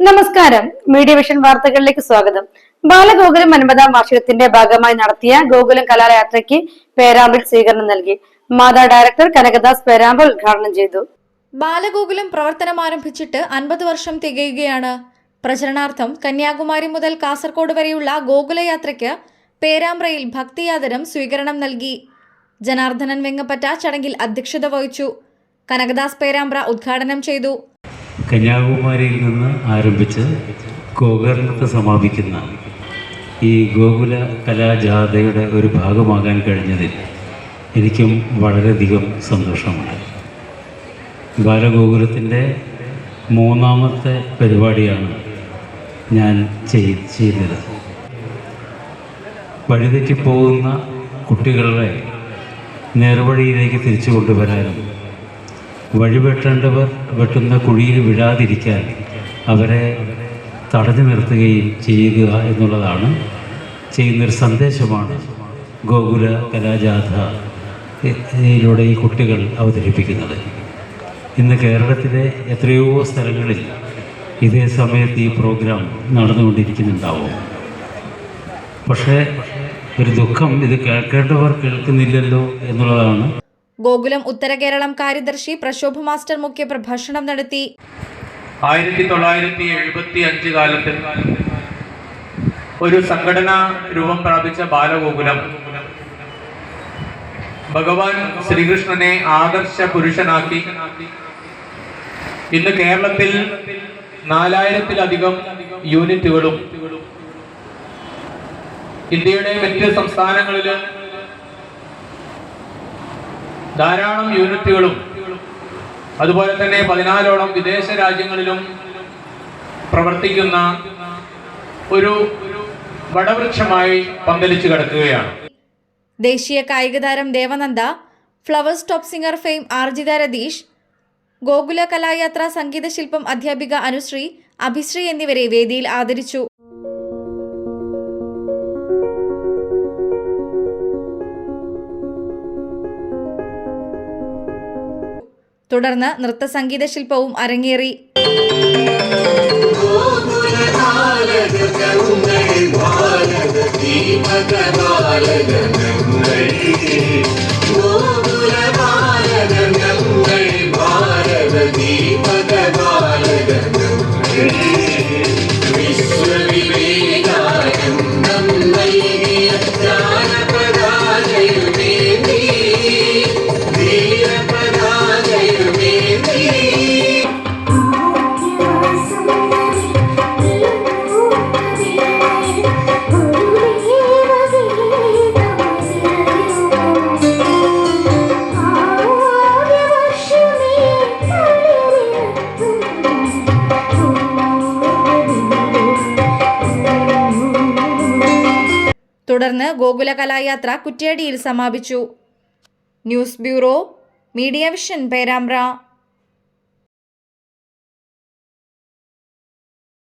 നമസ്കാരം. Media vision വാർത്തകളിലേക്ക് സ്വാഗതം. ബാലഗോകുലം അൻപതാം വാർഷികത്തിന്റെ ഭാഗമായി നടത്തിയ ഗോകുലം കലായാത്രയ്ക്ക് പേരാമ്പിൽ സ്വീകരണം നൽകി. മാതാ ഡയറക്ടർ കനകദാസ് പേരാമ്പിൽ ഉദ്ഘാടനം ചെയ്തു. ബാലഗോകുലം പ്രവർത്തനം ആരംഭിച്ചിട്ട് അൻപത് വർഷം തികയുകയാണ്. പ്രചരണാർത്ഥം കന്യാകുമാരി മുതൽ കാസർഗോഡ് വരെയുള്ള ഗോകുലയാത്രയ്ക്ക് പേരാമ്പ്രയിൽ ഭക്തിയാദരം സ്വീകരണം നൽകി. ജനാർദ്ദനൻ വെങ്ങപ്പറ്റ ചടങ്ങിൽ അധ്യക്ഷത വഹിച്ചു. കനകദാസ് പേരാമ്പ്ര ഉദ്ഘാടനം ചെയ്തു. കന്യാകുമാരിയിൽ നിന്ന് ആരംഭിച്ച് ഗോകർണത്ത് സമാപിക്കുന്ന ഈ ഗോകുല കലാജാഥയുടെ ഒരു ഭാഗമാകാൻ കഴിഞ്ഞതിൽ എനിക്കും വളരെയധികം സന്തോഷമുണ്ട് ബാലഗോകുലത്തിന്റെ മൂന്നാമത്തെ പരിപാടിയാണ് ഞാൻ ചെയ്- ചെയ്തത് വഴിതെറ്റിപ്പോകുന്ന കുട്ടികളെ നേർവഴിയിലേക്ക് തിരിച്ചു കൊണ്ടുവരാനും വഴിവെട്ടേണ്ടവർ വെട്ടുന്ന കുഴിയിൽ വിഴാതിരിക്കാൻ അവരെ തടഞ്ഞു നിർത്തുകയും ചെയ്യുക എന്നുള്ളതാണ് ചെയ്യുന്നൊരു സന്ദേശമാണ് ഗോകുല കലാജാഥ യിലൂടെ ഈ കുട്ടികൾ അവതരിപ്പിക്കുന്നത്. ഇന്ന് കേരളത്തിലെ എത്രയോ സ്ഥലങ്ങളിൽ ഇതേ സമയത്ത് ഈ പ്രോഗ്രാം നടന്നുകൊണ്ടിരിക്കുന്നുണ്ടാവും. പക്ഷേ ഒരു ദുഃഖം ഇത് കേൾക്കേണ്ടവർ കേൾക്കുന്നില്ലല്ലോ എന്നുള്ളതാണ് ഗോകുലം ഉത്തര കേരളം കാര്യദർശി പ്രശോഭ മാസ്റ്റർ മുഖ്യ പ്രഭാഷണം നടത്തി. ആയിരത്തി തൊള്ളായിരത്തി എഴുപത്തി അഞ്ച് കാലത്ത് ഒരു സംഘടന രൂപം പ്രാപിച്ച ബാലഗോകുലം ഭഗവാൻ ശ്രീകൃഷ്ണനെ ആദർശ പുരുഷനാക്കി. ഇന്ന് കേരളത്തിൽ നാലായിരത്തിലധികം യൂണിറ്റുകളും ഇന്ത്യയുടെ മറ്റ് സംസ്ഥാനങ്ങളിൽ ധാരാളം യൂണിറ്റുകളും അതുപോലെ തന്നെ പതിനാലോളം വിദേശ രാജ്യങ്ങളിലും പ്രവർത്തിക്കുന്ന ഒരു വടവൃക്ഷമായി പന്തലിച്ചു കിടക്കുകയാണ്. ദേശീയ കായിക താരം Devananda flowers top singer fame Arjitha Ratheesh Gokula Kalayathra സംഗീത ശില്പം അധ്യാപിക അനുശ്രീ അഭിശ്രീ എന്നിവരെ വേദിയിൽ ആദരിച്ചു. തുടർന്ന് നൃത്ത സംഗീത ശില്പവും അരങ്ങേറി. തുടർന്ന് ഗോകുല കലായാത്ര കുറ്റ്യാടിയിൽ സമാപിച്ചു. News bureau Media Vision Perambra.